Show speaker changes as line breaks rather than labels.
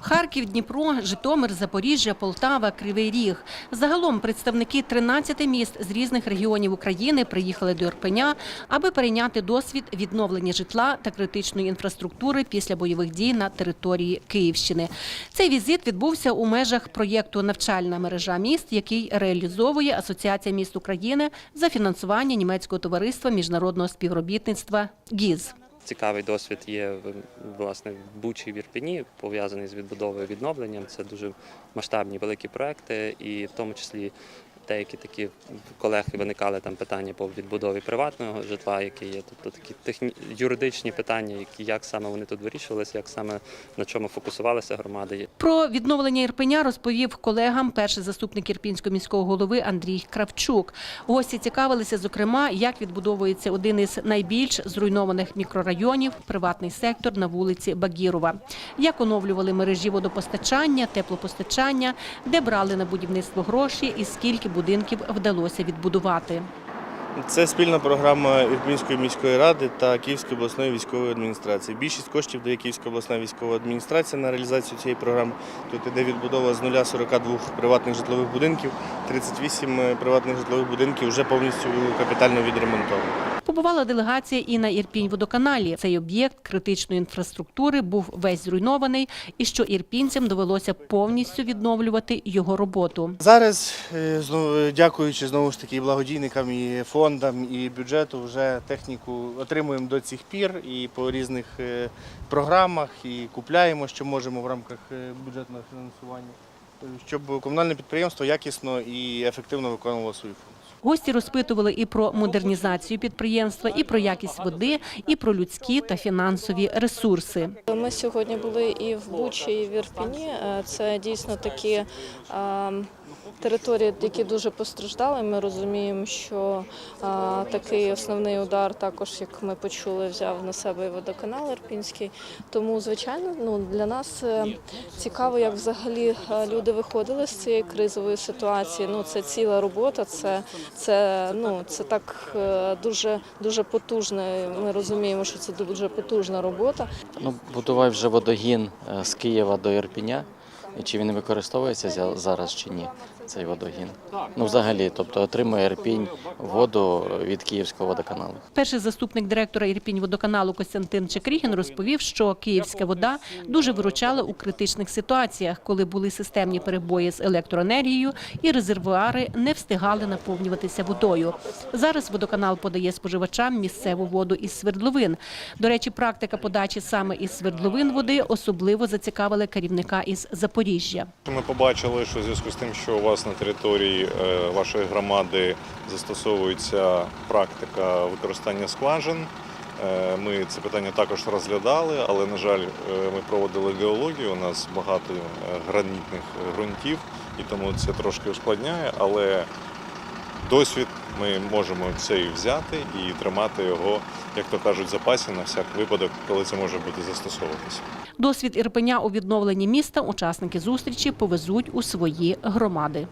Харків, Дніпро, Житомир, Запоріжжя, Полтава, Кривий Ріг. Загалом представники 13 міст з різних регіонів України приїхали до Ірпеня, аби перейняти досвід відновлення житла та критичної інфраструктури після бойових дій на території Київщини. Цей візит відбувся у межах проєкту Навчальна мережа міст, який реалізовує Асоціація міст України за фінансування німецького товариства міжнародного співробітництва ГІЗ.
Цікавий досвід є власне в Бучі в Ірпіні, пов'язаний з відбудовою відновленням. Це дуже масштабні великі проекти, і в тому числі деякі такі в колег виникали там питання по відбудові приватного житла, які є. Тобто такі техні... юридичні питання, які як саме вони тут вирішувалися, як саме на чому фокусувалися громади.
Про відновлення Ірпеня розповів колегам перший заступник Ірпінського міського голови Андрій Кравчук. Гості цікавилися, зокрема, як відбудовується один із найбільш зруйнованих мікрорайонів приватний сектор на вулиці Багірова, як оновлювали мережі водопостачання, теплопостачання, де брали на будівництво гроші і скільки будинків вдалося відбудувати.
Це спільна програма Ірпінської міської ради та Київської обласної військової адміністрації. Більшість коштів дає Київська обласна військова адміністрація на реалізацію цієї програми. Тут іде відбудова з нуля 42 приватних житлових будинків, 38 приватних житлових будинків вже повністю капітально відремонтовані.
Побувала делегація і на Ірпінь-водоканалі. Цей об'єкт критичної інфраструктури був весь зруйнований, і що ірпінцям довелося повністю відновлювати його роботу.
Зараз, е, дякуючи знову ж таки благодійникам, і фондам, і бюджету, вже техніку отримуємо до цих пір і по різних е, програмах, і купляємо, що можемо в рамках е, бюджетного фінансування, е, щоб комунальне підприємство якісно і ефективно виконувало свою функцію.
Гості розпитували і про модернізацію підприємства, і про якість води, і про людські та фінансові ресурси.
Ми сьогодні були і в Бучі, і в Ірпіні. Е, Це дійсно такі е, території, які дуже постраждали. Ми розуміємо, що е, такий основний удар, також як ми почули, взяв на себе і водоканал Ірпінський. Тому, звичайно, ну для нас е, цікаво, як взагалі е, люди виходили з цієї кризової ситуації. Ну це ціла робота, це, це ну це так е, дуже дуже потужне. Ми розуміємо, що це дуже потужна робота.
Ну, будував вже водогін з Києва до Ірпіня. Чи він використовується зараз чи ні, цей водогін? Ну, взагалі, тобто отримує Ірпінь воду від Київського водоканалу.
Перший заступник директора Ірпінь-водоканалу Костянтин Чекрігін розповів, що київська вода дуже виручала у критичних ситуаціях, коли були системні перебої з електроенергією і резервуари не встигали наповнюватися водою. Зараз водоканал подає споживачам місцеву воду із свердловин. До речі, практика подачі саме із свердловин води особливо зацікавила керівника із Запоріжжя.
Ми побачили, що в зв'язку з тим, що у вас на території е, вашої громади застосовується практика використання скважин. е, Ми це питання також розглядали, але, на жаль, е, ми проводили геологію. У нас багато гранітних ґрунтів, і тому це трошки ускладняє. Але досвід ми можемо цей взяти і тримати його, як то кажуть, запасі на всяк випадок, коли це може бути застосовуватися.
Досвід Ірпеня у відновленні міста учасники зустрічі повезуть у свої громади.